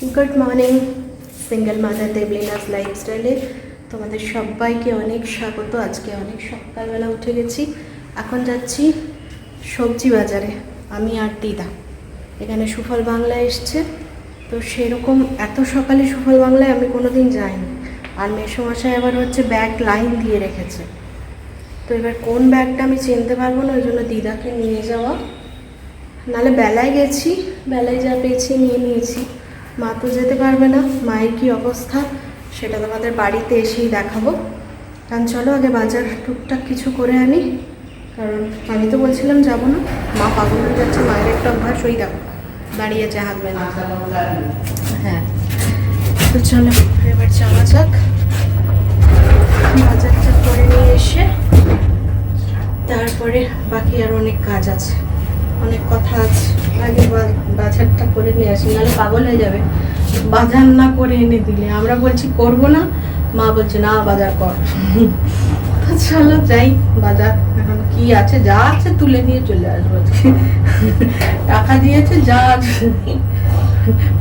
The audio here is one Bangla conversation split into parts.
Good morning single mother Deblina's লাইফস্টাইলে তোমাদের সবাইকে অনেক স্বাগত। আজকে অনেক সকালবেলা উঠে গেছি। এখন যাচ্ছি সবজি বাজারে। আমি আর দিদা। এখানে সুফল বাংলা এসছে। তো সেরকম এত সকালে সুফল বাংলায় আমি কোনো দিন যাইনি। আর মেসোমশাই আবার হচ্ছে ব্যাগ লাইন দিয়ে রেখেছে। তো এবার কোন ব্যাগটা আমি চিনতে পারব না, ওই জন্য দিদাকে নিয়ে যাওয়া। নালে বেলায় গেছি। বেলায় যা পেয়েছি নিয়ে নিয়েছি। মা তো যেতে পারবে না, মায়ের কী অবস্থা সেটা তোমাদের বাড়িতে এসেই দেখাবো। কারণ চলো আগে বাজার টুকটাক কিছু করে আনি, কারণ আমি তো বলছিলাম যাব না। মা পাগল হয়ে যাচ্ছে, মায়ের একটা অভ্যাস, ওই দেখো দাঁড়িয়েছে হাত হ্যাঁ তো চলো, এবার যাওয়া যাক। বাজারটা করে নিয়ে এসে, তারপরে বাকি আর অনেক কাজ আছে, অনেক কথা আছে। আগে করে নিয়ে আসি, নাহলে পাগল হয়ে যাবে। বাজার না করে এনে দিলে। আমরা বলছি, করব না। মা বলছে, না, বাজার কর। চলো যাই বাজার। এখন কি আছে? যা আছে তুলে নিয়ে চলে আসব টাকা দিয়েছে, যা আছে।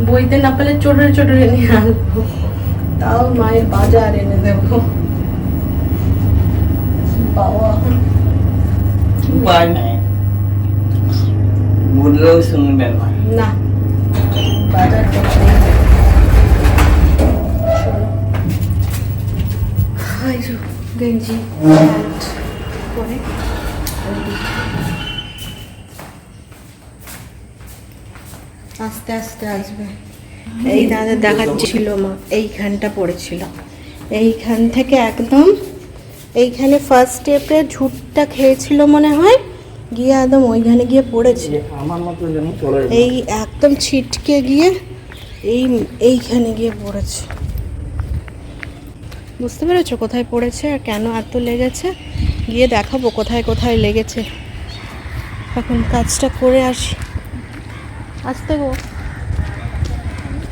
বইতে না পেলে চোটরে চোটরে নিয়ে আসব তাও মায়ের বাজার এনে দেবো। বাবা। উপায় নাই। বললেও শুনবেন না। আস্তে আস্তে আসবে। এই দাদা দেখাচ্ছিল মা, এইখানটা পড়েছিল। এইখান থেকে একদম এইখানে ফার্স্ট স্টেপে ঝুটটা খেয়েছিল মনে হয়। গিয়ে একদম ওইখানে গিয়ে পড়েছে। আমার মতো যেন চলে এই একদম ছিটকে গিয়ে এই এইখানে গিয়ে পড়েছে। বুঝতে পেরেছ কোথায় পড়েছে আর কেন এত লেগেছে? গিয়ে দেখাবো কোথায় কোথায় লেগেছে। এখন কাজটা করে আসি। আসতে গো।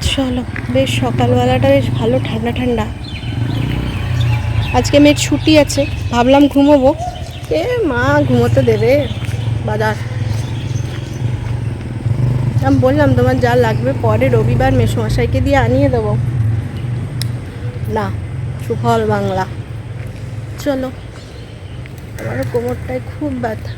চলো বেশ সকালবেলাটা বেশ ভালো ঠান্ডা ঠান্ডা। আজকে মেয়ের ছুটি আছে ভাবলাম ঘুমোবো। এ মা ঘুমোতে দেবে। বাজার। আমি বললাম, তোমার যা লাগবে, পরে রবিবার মেসমশাইকে দিয়ে আনিয়ে দেবো। না, সুফল বাংলা। চলো আমার কোমরটায় খুব ব্যথা।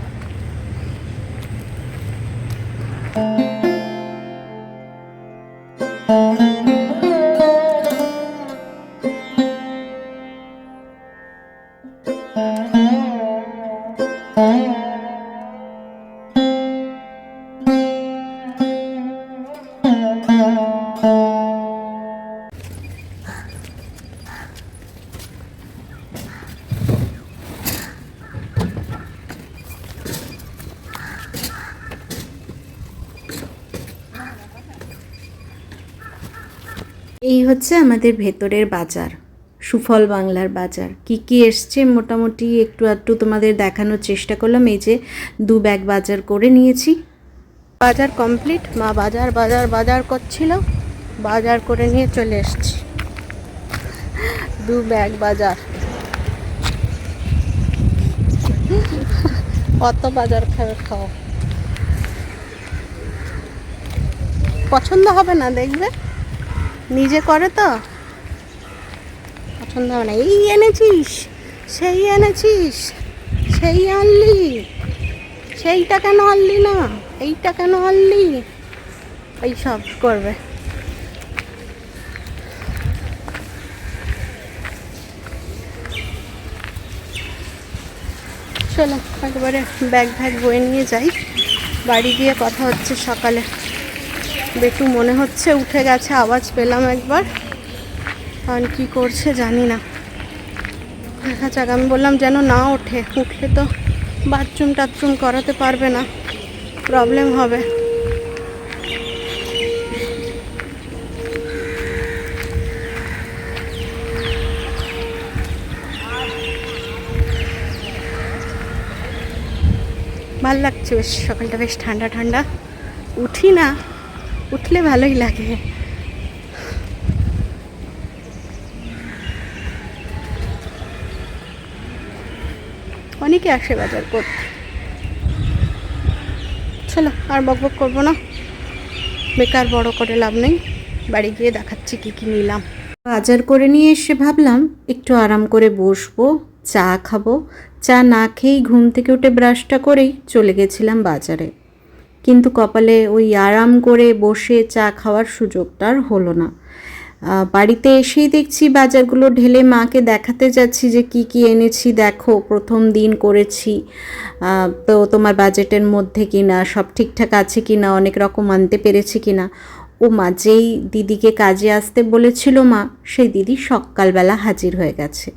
এই হচ্ছে আমাদের ভেতরের বাজার, সুফল বাংলার বাজার। কি কি এসছে মোটামুটি একটু একটু তোমাদের দেখানোর চেষ্টা করলাম, এই যে দু ব্যাগ বাজার করে নিয়েছি। বাজার কমপ্লিট, মা বাজার বাজার বাজার করছিল, বাজার করে নিয়ে চলে এসছি। দু ব্যাগ বাজার। কত বাজার খাবে খাও। পছন্দ হবে না দেখবে? নিজে করে তো? পছন্দ হবে না এই এনেছিস, সেই এনেছিস, সেই আনলি, সেইটা কেন আনলি না, এইটা কেন আনলি? এই সব করবে। চলো, একবারে ব্যাগ ভ্যাগ বয়ে নিয়ে যাই। বাড়ি গিয়ে কথা হচ্ছে সকালে। বেটু মনে হচ্ছে উঠে গেছে, আওয়াজ পেলাম একবার। কারণ কী করছে জানি না। দেখা যাক, আমি বললাম যেন না ওঠে, উঠলে তো বাথরুম টাথরুম করাতে পারবে না প্রবলেম হবে। ভালো লাগছে বেশ, সকালটা বেশ ঠান্ডা ঠান্ডা। উঠি না। উঠলে ভালোই লাগে। অনেকে আসে বাজার করতে। চলো, আর বক বক করব না। বেকার বড় করে লাভ নেই। বাড়ি গিয়ে দেখাচ্ছি কি কি নিলাম। বাজার করে নিয়ে এসে ভাবলাম, একটু আরাম করে বসবো, চা খাব। চা না খেয়েই ঘুম থেকে উঠে ব্রাশটা করেই চলে গেছিলাম বাজারে। কিন্তু কপালে ওই আরাম করে বসে চা খাওয়ার সুযোগটা আর হলো না। বাড়িতে এসেই দেখছি বাজারগুলো ঢেলে মাকে দেখাতে যাচ্ছি যে কি কি এনেছি, দেখো, প্রথম দিন করেছি। তো তোমার বাজেটের মধ্যে কিনা, সব ঠিকঠাক আছে কিনা, অনেক রকম আনতে পেরেছি কিনা। ও মা, যেই দিদিকে কাজে আসতে বলেছিল মা, সেই দিদি সকালবেলা হাজির হয়ে গেছে।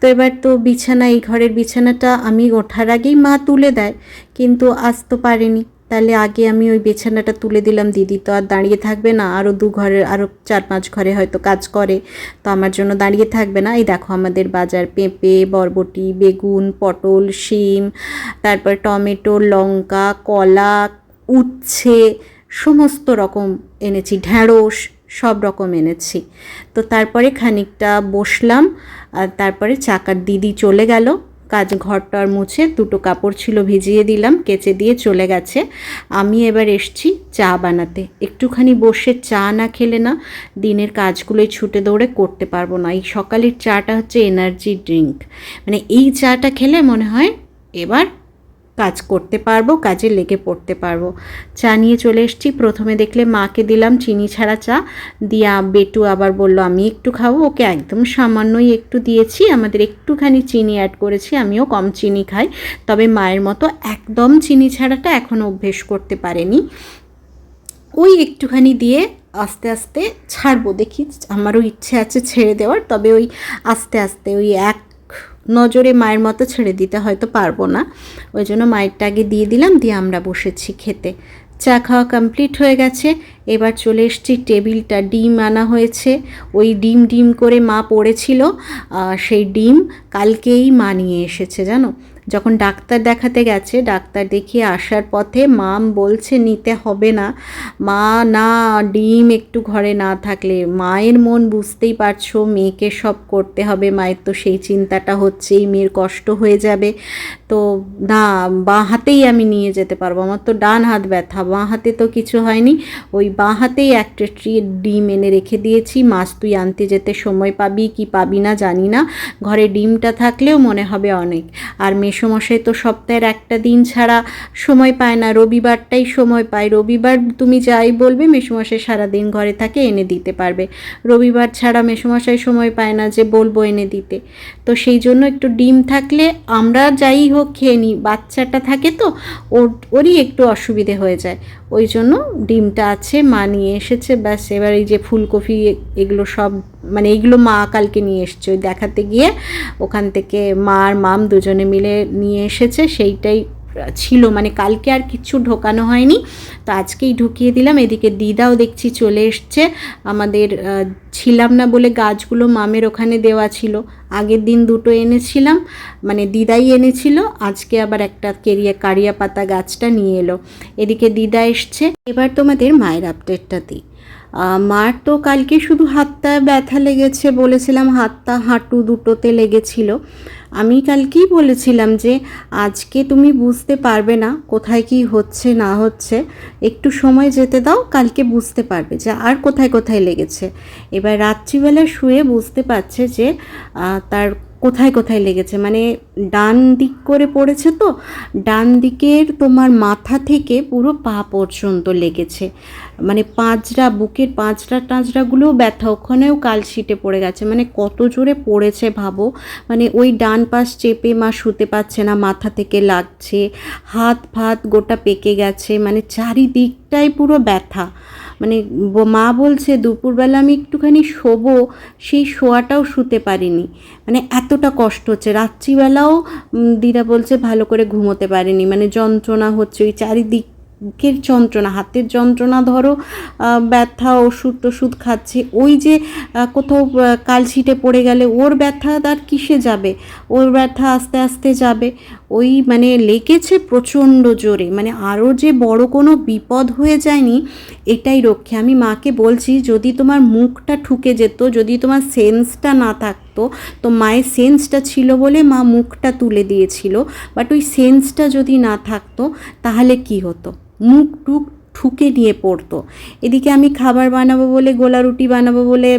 তো এবার তো বিছানা, এই ঘরের বিছানাটা আমি ওঠার আগেই মা তুলে দেয়, কিন্তু আসতে পারেনি। তাহলে আগে আমি ওই বিছানাটা তুলে দিলাম, দিদি তো আর দাঁড়িয়ে থাকবে না। আরও দু ঘরের আরও চার পাঁচ ঘরে হয়তো কাজ করে। তো আমার জন্য দাঁড়িয়ে থাকবে না। এই দেখো আমাদের বাজার, পেঁপে, বরবটি, বেগুন, পটল, শিম, তারপর টমেটো, লঙ্কা, কলা, উচ্ছে, সমস্ত রকম এনেছি, ঢ্যাঁড়স, সব রকম এনেছি। তো তারপরে খানিকটা বসলাম, আর তারপরে চাকার দিদি চলে গেল। কাজ ঘরটার মুছে দুটো কাপড় ছিল ভিজিয়ে দিলাম, কেচে দিয়ে চলে গেছে। আমি এবার এসছি চা বানাতে। একটুখানি বসে চা না খেলে না দিনের কাজগুলোই ছুটে দৌড়ে করতে পারব না। এই সকালের চাটা হচ্ছে এনার্জি ড্রিঙ্ক মানে এই চাটা খেলে মনে হয় এবার কাজ করতে পারব, কাজে লেগে পড়তে পারব। চা নিয়ে চলে এসেছি। প্রথমে দেখলে মাকে দিলাম চিনি ছাড়া চা। দিয়া বেটু আবার বলল, আমি একটু খাব। ওকে একদম সামান্যই একটু দিয়েছি। আমাদের একটুখানি চিনি অ্যাড করেছি। আমিও কম চিনি খাই। তবে মায়ের মতো একদম চিনি ছাড়াটা এখনও অভ্যেস করতে পারেনি। ওই একটুখানি দিয়ে আস্তে আস্তে ছাড়বো। দেখি, আমারও ইচ্ছে আছে ছেড়ে দেওয়ার। তবে ওই আস্তে আস্তে ওই এক নজরে মায়ের মতো ছেড়ে দিতে হয়তো পারব না। ওই জন্য মায়েরটা আগে দিয়ে দিলাম, দিয়ে আমরা বসেছি খেতে। চা খাওয়া কমপ্লিট হয়ে গেছে। এবার চলে এসছি, টেবিলটা ডিম আনা হয়েছে। ওই ডিম ডিম করে মা পড়েছিল সেই ডিম কালকেই মা নিয়ে এসেছে, জানো? যখন ডাক্তার দেখাতে গেছে, ডাক্তার দেখিয়ে আসার পথে মাম বলছে, নিতে হবে না। মা, না, ডিম একটু ঘরে না থাকলে। মায়ের মন বুঝতেই পারছ, মেয়েকে সব করতে হবে। মায়ের তো সেই চিন্তাটা হচ্ছেই, মেয়ের কষ্ট হয়ে যাবে। তো না, বাঁ হাতেই আমি নিয়ে যেতে পারব। আমার তো ডান হাত ব্যথা, বাঁ হাতে তো কিছু হয়নি। ওই বাঁ হাতেই একটা ট্রি ডিম এনে রেখে দিয়েছি। মাছ তুই আনতে যেতে সময় পাবি কি পাবি না জানি না। ঘরে ডিমটা থাকলেও মনে হবে অনেক। আর মেসোমশাই, তো সপ্তাহের একটা দিন ছাড়া সময় পায় না, রবিবারটাই সময় পায়। রবিবার তুমি যাই বলবে, মেসোমশাই সারাদিন ঘরে থাকে, এনে দিতে পারবে। রবিবার ছাড়া মেসোমশাই সময় পায় না যে বলব এনে দিতে। তো সেই জন্য একটু ডিম থাকলে আমরা যাই হোক, খেয়ে নিই বাচ্চাটা থাকে তো, ওর, ওরই একটু অসুবিধে হয়ে যায়। ওই জন্য ডিমটা আছে, মা নিয়ে এসেছে, ব্যাস। এবার এই যে ফুলকপি এগুলো সব মানে এগুলো মা কালকে নিয়ে এসছে। ওই দেখাতে গিয়ে ওখান থেকে মা আর মাম দুজনে মিলে নিয়ে এসেছে, সেইটাই ছিল মানে কালকে আর কিচ্ছু ঢোকানো হয়নি। তো আজকেই ঢুকিয়ে দিলাম। এদিকে দিদাও দেখছি চলে এসছে। আমাদের ছিলাম না বলে গাছগুলো মামের ওখানে দেওয়া ছিল। আগের দিন দুটো এনেছিলাম মানে দিদাই এনেছিল। আজকে আবার একটা কেরিয়া, কারিয়া পাতা গাছটা নিয়ে এলো। এদিকে দিদা এসছে। এবার তোমাদের মায়ের আপডেটটা দিই। মার তো কালকে শুধু হাতটা ব্যথা লেগেছে বলেছিলাম, হাতটা, হাঁটু দুটোতে লেগেছিল। আমি কালকেই বলেছিলাম যে আজকে তুমি বুঝতে পারবে না কোথায় কি হচ্ছে, না হচ্ছে। একটু সময় যেতে দাও, কালকে বুঝতে পারবে যে আর কোথায় কোথায় লেগেছে। এবার রাত্রিবেলা শুয়ে বুঝতে পারছে যে তার কোথায় কোথায় লেগেছে? মানে ডান দিক করে পড়েছে তো, ডান দিকের তোমার মাথা থেকে পুরো পা পর্যন্ত লেগেছে। মানে পাঁচরা, বুকের পাঁচরা টাঁচড়াগুলোও ব্যথা, ওখানেও কালশিটে পড়ে গেছে। মানে কত জোরে পড়েছে ভাবো। মানে ওই ডান পাশ চেপে মা শুতে পারছে না, মাথা থেকে লাগছে, হাত ফাত গোটা পেকে গেছে। মানে চারিদিকটাই পুরো ব্যথা। মানে মা বলছে, দুপুরবেলা আমি একটুখানি শোবো, সেই শোয়াটাও শুতে পারিনি। মানে এতটা কষ্ট হচ্ছে। রাত্রিবেলাও দিদা বলছে ভালো করে ঘুমোতে পারিনি। মানে যন্ত্রণা হচ্ছে, ওই চারিদিক বুকের যন্ত্রণা হাতের যন্ত্রণা ধরো ব্যথা ওষুধ টষুধ খাচ্ছে ওই যে কোথাও আহ, কালশিটে পড়ে গেলে ওর ব্যথা তার কিসে যাবে? ওর ব্যথা আস্তে আস্তে যাবে। ওই মানে লেগেছে প্রচণ্ড জোরে মানে আরও যে বড় কোনো বিপদ হয়ে যায়নি এটাই রক্ষে। আমি মাকে বলছি যদি তোমার মুখটা ঠুকে যেত যদি তোমার সেন্সটা না থাকতো। তো মায়ের সেন্সটা ছিল বলে মা মুখটা তুলে দিয়েছিল। বাট ওই সেন্সটা যদি না থাকতো, তাহলে কি হতো? মুখ টুক ঠুকে নিয়ে পড়তো। এদিকে আমি খাবার বানাবো বলে, গোলা রুটি বানাবো বলে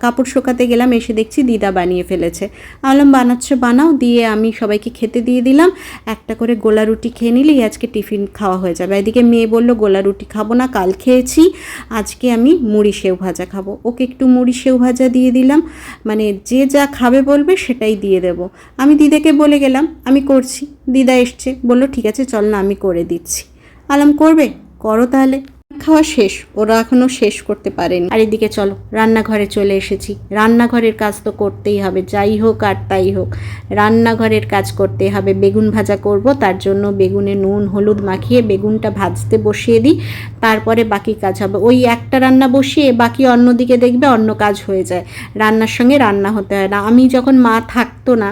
কাপড় শোকাতে গেলাম, এসে দেখছি দিদা বানিয়ে ফেলেছে। আলম বানাচ্ছে, বানাও। দিয়ে আমি সবাইকে খেতে দিয়ে দিলাম। একটা করে গোলা রুটি খেয়ে নিলেই আজকে টিফিন খাওয়া হয়ে যাবে। এদিকে মেয়ে বলল, গোলা রুটি খাব না, কাল খেয়েছি। আজকে আমি মুড়ি সেও ভাজা খাব। ওকে একটু মুড়ি সেও ভাজা দিয়ে দিলাম। মানে যে যা খাবে বলবে সেটাই দিয়ে দেব। আমি দিদাকে বলে গেলাম, আমি করছি। দিদা এসছে, বলল, ঠিক আছে, চল না, আমি করে দিচ্ছি। আলাম করবে? করো তাহলে। খাওয়া শেষ, ওরা এখনও শেষ করতে পারেনি। আর এদিকে চলো, রান্নাঘরে চলে এসেছি। রান্নাঘরের কাজ তো করতেই হবে, যাই হোক আর তাই হোক। রান্নাঘরের কাজ করতে হবে, বেগুন ভাজা করব, তার জন্য বেগুনে নুন, হলুদ মাখিয়ে বেগুনটা ভাজতে বসিয়ে দিই, তারপরে বাকি কাজ হবে। ওই একটা রান্না বসিয়ে বাকি অন্যদিকে দেখবে অন্য কাজ হয়ে যায়। রান্নার সঙ্গে রান্না হতে হয় না। আমি যখন মা থাকতো না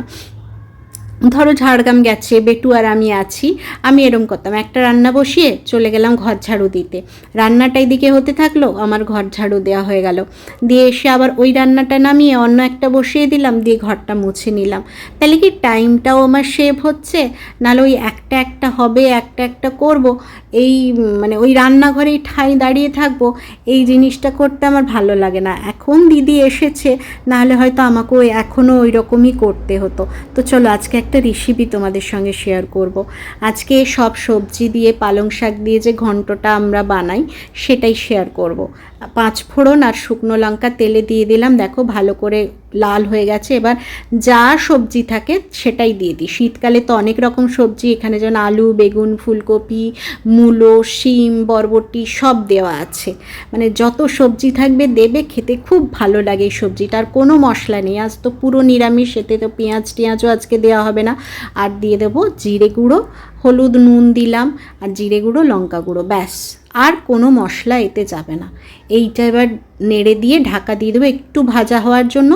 ধরো ঝাড়গ্রাম গেছে বেটু আর আমি আছি, আমি এরম করতাম। একটা রান্না বসিয়ে চলে গেলাম ঘর ঝাড়ু দিতে। রান্নাটা এদিকে হতে থাকল, আমার ঘর ঝাড়ু দেওয়া হয়ে গেল। দিয়ে এসে আবার ওই রান্নাটা নামিয়ে অন্য একটা বসিয়ে দিলাম, দিয়ে ঘরটা মুছে নিলাম। তাহলে কি টাইমটাও আমার সেভ হচ্ছে? নাহলে ওই একটা একটা হবে, একটা একটা করব এই মানে ওই রান্নাঘরেই ঠাঁই দাঁড়িয়ে থাকব, এই জিনিসটা করতে আমার ভালো লাগে না এখন দিদি এসেছে, নাহলে হয়তো আমাকেও এখনও ওই রকমই করতে হতো তো চলো, আজকে একটা রেসিপি তোমাদের সঙ্গে শেয়ার করব। আজকে সব সবজি দিয়ে পালং শাক দিয়ে যে ঘন্টটা আমরা বানাই, সেটাই শেয়ার করব। পাঁচ ফোড়ন আর শুকনো লঙ্কা তেলে দিয়ে দিলাম। দেখো ভালো করে লাল হয়ে গেছে। এবার যা সবজি থাকে সেটাই দিয়ে দিই। শীতকালে তো অনেক রকম সবজি, এখানে যেমন আলু, বেগুন, ফুলকপি, মূলো, শিম, বরবটি সব দেওয়া আছে। মানে যত সবজি থাকবে দেবে, খেতে খুব ভালো লাগে এই সবজিটার কোনো মশলা নেই। আজ তো পুরো নিরামিষ, এতে তো পেঁয়াজ টিয়াজও আজকে দেওয়া হবে না। আর দিয়ে দেবো জিরে গুঁড়ো, হলুদ নুন দিলাম, আর জিরে গুঁড়ো, লঙ্কা গুঁড়ো, ব্যাস। আর কোনো মশলা এতে যাবে না। এইটা এবার নেড়ে দিয়ে ঢাকা দিয়ে দেবো একটু ভাজা হওয়ার জন্য।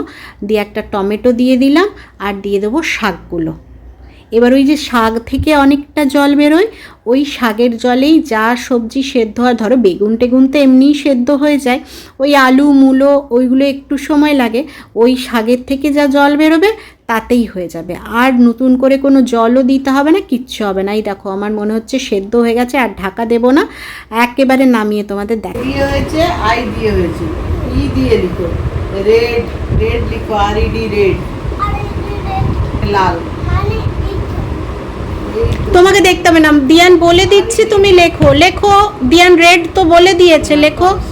দিয়ে একটা টমেটো দিয়ে দিলাম আর দিয়ে দেবো শাকগুলো। এবার ওই যে শাক থেকে অনেকটা জল বেরোয়, ওই শাকের জলেই যা সবজি সেদ্ধ হয়, ধরো বেগুন টেগুন তো এমনিই সেদ্ধ হয়ে যায়, ওই আলু, মূলো, ওইগুলো একটু সময় লাগে, ওই শাকের থেকে যা জল বেরোবে তাতেই হয়ে যাবে। আর নতুন করে কোনো জলও দিতে হবে না কিচ্ছু হবে না। এই দেখো আমার মনে হচ্ছে সেদ্ধ হয়ে গেছে আর ঢাকা দেবো না। একেবারে নামিয়ে তোমাদের দেখ দিয়ে হয়েছে আই দিয়ে হয়েছে। ই দিয়ে লিখো। রেড রেড লিখো আর ইডি রেড। লাল। তোমাকে দেখতে হবে না দিয়ান বলে দিচ্ছি তুমি লেখো। লেখো দিয়ান রেড তো বলে দিয়েছে লেখো। হয়ে।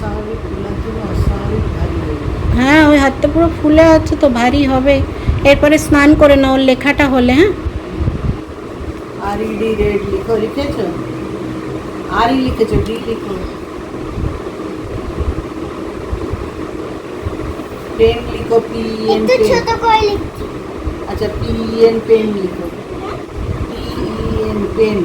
হ্যাঁ ওই হাতটা পুরো ফুলে আছে তো ভারী হবে। এরপরে স্নান করে নাও লেখাটা হলে হ্যাঁ? আর ইডি রেড লিখো লিখেছো? আর ই লিখেছো ডি লিখো। পেন লিখো পি এন পেন। ছোট করে লিখছি। আচ্ছা পি এন পেন লিখো। P N pen.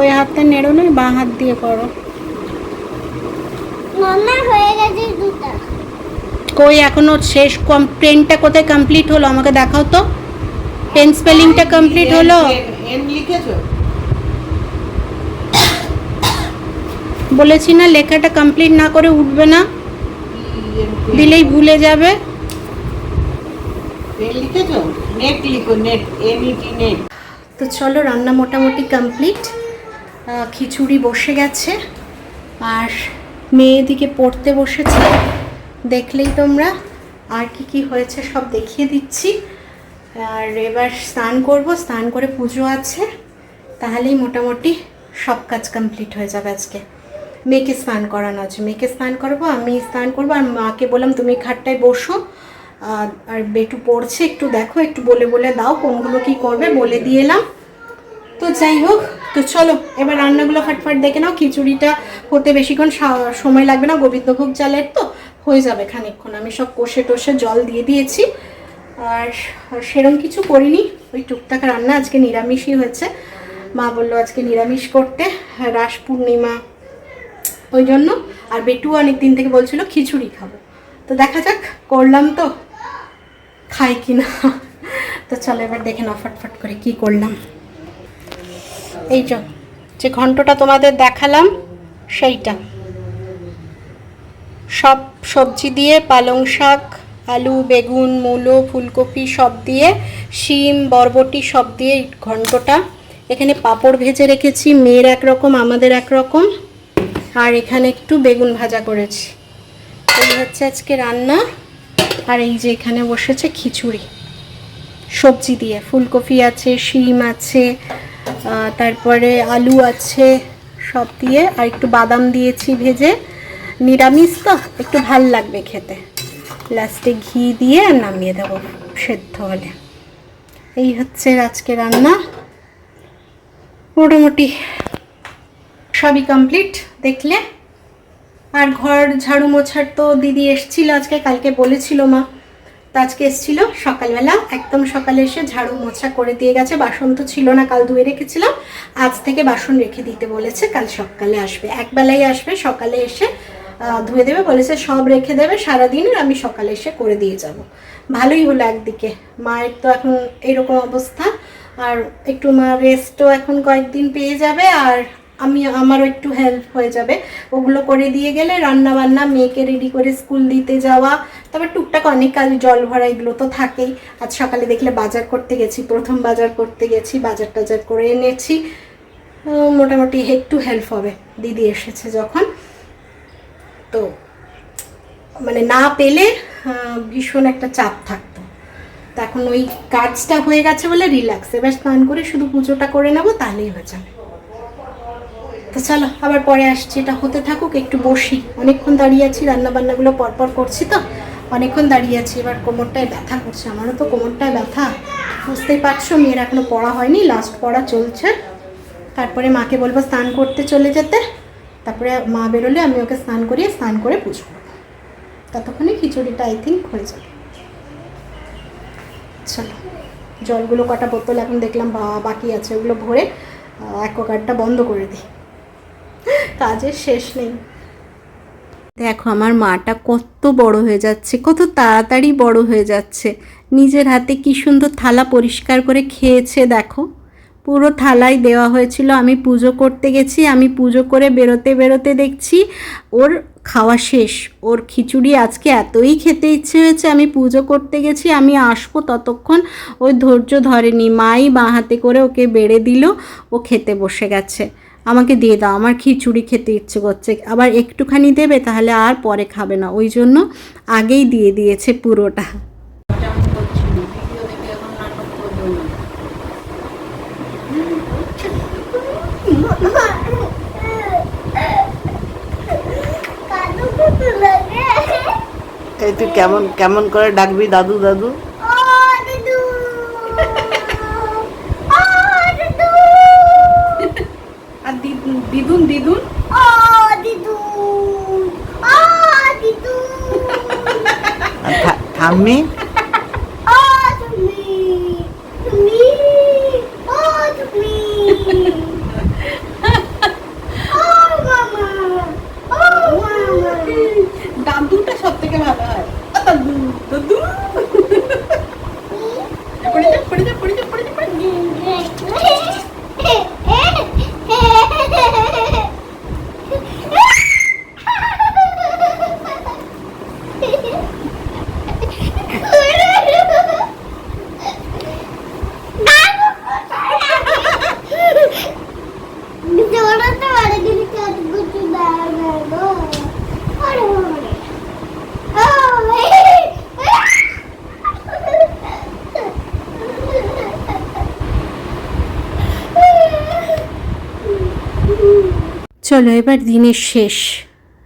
ওই হাতটা নেড়ো নয় বাঁ হাত দিয়ে করো। মামার গেছে দুটা। কই এখনও শেষ কম পেনটা কোথায় কমপ্লিট হলো? আমাকে দেখাও তো। পেন স্পেলিংটা কমপ্লিট হলো? বলেছি না লেখাটা কমপ্লিট না করে উঠবে না। দিলেই ভুলে যাবে। পেন লিখেছো? নেট লিখো net N E T net তো চলো রান্না মোটামুটি কমপ্লিট খিচুড়ি বসে গেছে আর মেয়ে দিকে পড়তে বসেছে। দেখলেই তোমরা আর কি কি হয়েছে সব দেখিয়ে দিচ্ছি। আর এবার স্নান করব, স্নান করে পুজো আছে। তাহলেই মোটামুটি সব কাজ কমপ্লিট হয়ে যাবে আজকে। মেয়েকে স্নান করানো আছে। মেয়েকে স্নান করব, আমি স্নান করব আর মাকে বললাম, তুমি খাটটায় বসো। আর আর বেটু পড়ছে, একটু দেখো, একটু বলে বলে দাও কোনগুলো কি করবে, বলে দিয়ে এলাম। তো যাই হোক তো চলো, এবার রান্নাগুলো ফাটফাট দেখে নাও, খিচুড়িটা হতে বেশিক্ষণ সময় লাগবে না, গোবিন্দভোগ চালের তো হয়ে যাবে খানিকক্ষণ। আমি সব কষে টষে জল দিয়ে দিয়েছি। আর সেরম কিছু করিনি, ওই টুকটাক রান্না আজকে নিরামিষই হয়েছে। মা বলল আজকে নিরামিষ করতে, রাস পূর্ণিমা, ওই জন্য। আর বেটু অনেক দিন থেকে বলছিল খিচুড়ি খাব। তো দেখা যাক, করলাম তো, খাই কি না তো চলো এবার দেখে নাও, ফটফট করে কি করলাম। এই যে যে ঘন্টটা তোমাদের দেখালাম, সেইটা। সব সবজি দিয়ে পালং শাক, আলু, বেগুন, মূলো, ফুলকপি সব দিয়ে, শিম, বরবটি সব দিয়ে ঘন্টটা। এখানে পাঁপড় ভেজে রেখেছি, মেয়ের একরকম, আমাদের একরকম। আর এখানে একটু বেগুন ভাজা করেছি। এই হচ্ছে আজকে রান্না। আর এই যে এখানে বসেছে খিচুড়ি। সবজি দিয়ে, ফুলকপি আছে, শিম আছে তারপরে আলু আছে সব দিয়ে, আর একটু বাদাম দিয়েছি ভেজে। নিরামিষ তো, একটু ভালো লাগবে খেতে। লাস্টে ঘি দিয়ে আর নামিয়ে দেবো সেদ্ধ হলে। এই হচ্ছে আজকে রান্না। মোটামুটি সবই কমপ্লিট, দেখলে। আর ঘর ঝাড়ু মোছার তো দিদি এসছিল আজকে, কালকে বলেছিল মা। তো আজকে এসছিল, সকালবেলা একদম সকালে এসে ঝাড়ু মোছা করে দিয়ে গেছে, বাসন তো ছিল না, কাল ধুয়ে রেখেছিলাম, আজ থেকে বাসন রেখে দিতে বলেছে, কাল সকালে আসবে, একবেলাই আসবে, সকালে এসে ধুয়ে দেবে, বলেছে সব রেখে দেবে, সারাদিন আমি সকালে এসে করে দিয়ে যাব। ভালোই হলো একদিকে, মায়ের তো এখন এরকম অবস্থা, আর একটু মা রেস্টও এখন কয়েকদিন পেয়ে যাবে, আর আমি আমারও একটু হেল্প হয়ে যাবে। ওগুলো করে দিয়ে গেলে রান্না বান্না মেয়েকে রেডি করে স্কুল দিতে যাওয়া, তারপর টুকটাক অনেক কাজ, জল ভরা এগুলো তো থাকেই। আজ সকালে দেখলে বাজার করতে গেছি, প্রথম বাজার করতে গেছি, বাজার টাজার করে এনেছি। মোটামুটি একটু হেল্প হবে। দিদি এসেছে যখন। তো মানে না পেলে ভীষণ একটা চাপ থাকতো। তো এখন ওই কাজটা হয়ে গেছে বলে রিল্যাক্স এবার স্নান করে শুধু পুজোটা করে নেব, তাহলেই হয়ে যাবে। তো চলো, আবার পরে আসছি। এটা হতে থাকুক, একটু বসি। অনেকক্ষণ দাঁড়িয়ে আছি রান্না বান্নাগুলো পরপর করছি তো। অনেকক্ষণ দাঁড়িয়ে আছি, এবার কোমরটায় ব্যথা করছে। আমারও তো কোমরটায় ব্যথা। বুঝতেই পারছ, মেয়ের এখনও পড়া হয়নি লাস্ট পড়া চলছে। তারপরে মাকে বলব স্নান করতে চলে যেতে। তারপরে মা বেরোলে আমি ওকে স্নান করিয়ে স্নান করে পুজো করব। ততক্ষণে খিচুড়িটা আই থিঙ্ক হয়ে যাবে। চলো, জলগুলো কটা বোতল এখন দেখলাম বা- বাকি আছে, ওগুলো ভরে অ্যাকোয়াগার্ডটা বন্ধ করে দিই। কাজের শেষ নেই। দেখো, আমার মাটা কত বড় হয়ে যাচ্ছে, কত তাড়াতাড়ি বড় হয়ে যাচ্ছে। নিজের হাতে কি সুন্দর থালা পরিষ্কার করে খেয়েছে, দেখো। পুরো থালাই দেওয়া হয়েছিল, আমি পুজো করতে গেছি, আমি পুজো করে বেরোতে বেরোতে দেখছি ওর খাওয়া শেষ। ওর খিচুড়ি আজকে এতই খেতে ইচ্ছে হয়েছে, আমি পুজো করতে গেছি, আমি আসব ততক্ষণ। ওই ধৈর্য ধরেনি, মাই বাঁ হাতে করে ওকে বেড়ে দিল, ও খেতে বসে গেছে। আমাকে দিয়ে দাও, আমার খিচুড়ি খেতে ইচ্ছে করছে। আবার একটুখানি দেবে তাহলে আর পরে খাবে না। ওই জন্য আগেই দিয়ে দিয়েছে পুরোটা। এই তুই কেমন কেমন করে ডাকবি দাদু, দিদু? দিদুন দিদুন দিদুন ও দিদু ও দিদু আর থা- ঠাম্মি ও তুমি তুমি ও তুমি ও মামা ও মামা দাদুটা সব থেকে ভালো হয় ও দাদু দাদু পড়ে যা পড়ে যা পড়ে যা পড়ে যা পড়ে যা। জোড়াতে পারে কিন্তু কাজ করতে দেয় না গো আরে বাবারে চলো এবার দিনের শেষ।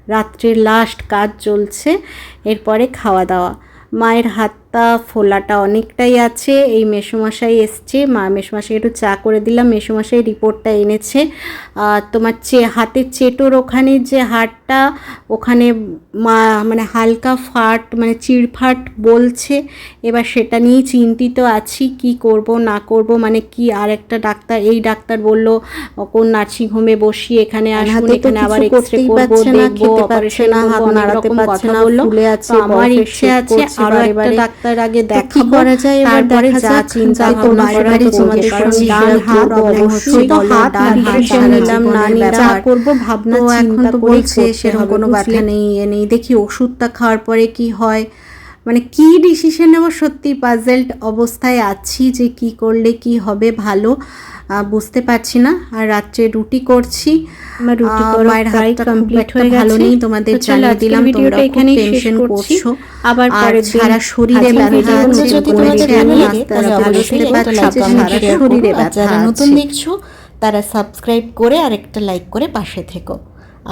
রাত্রের লাস্ট কাজ চলছে এরপরে খাওয়া দাওয়া। মায়ের হাতটা ফোলাটা অনেকটাই আছে। এই মেসোমশাই এসছে। মা মেসোমশাই একটু চা করে দিলাম। মেসোমশাই রিপোর্টটা এনেছে। আর তোমার চে হাতের চেটোর ওখানে যে হাড়টা ওখানে মা মানে হালকা ফাট মানে চিড়ফাট বলছে। এবার সেটা নিয়ে চিন্তিত আছি। কি করব না করব মানে কি? আর একটা ডাক্তার এই ডাক্তার বলল কোন নার্সিং হোমে বসি এখানে আসুন এখানে আবার এক্সরে করব দেখব অপারেশন করব অনেক নাড়াতে রকম পারছে কথা না, বলল। তো আমার ইচ্ছে আছে করছে আরও একটা বারে। ডাক্তার আগে দেখা করা যায় তারপরে যা চিন্তা ভাবনা করা তোমাদের সঙ্গে ডান হাত অবশ্যই অবশ্যই তো হাত নিলাম না যা করব ভাবনা এখন তো বলছে সেরকম কোনো বাধা নেই এ নেই। দেখি ওষুধটা খাওয়ার পরে কি হয়। মানে কি ডিসিশন নেব? সত্যি পাজেল্ড অবস্থায় আছি যে কি করলে কি হবে ভালো। বুঝতে পারছি না। আর রাত্রে রুটি করছি। আমার রুটি মায়ের হাতটা খুব হয়ে ভালো নেই। তোমাদের জানিয়ে দিলাম তোমরা খুব টেনশন করছ। আবার দিন সারা শরীরে ব্যথা আছে ভালো আমি বুঝতে পারছি যে সারা শরীরে ব্যথা যারা নতুন দেখছ তারা সাবস্ক্রাইব করে আর একটা লাইক করে পাশে থেকো।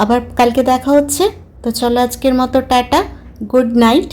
আবার কালকে দেখা হচ্ছে। তো চলো আজকের মতো টাটা। Good night.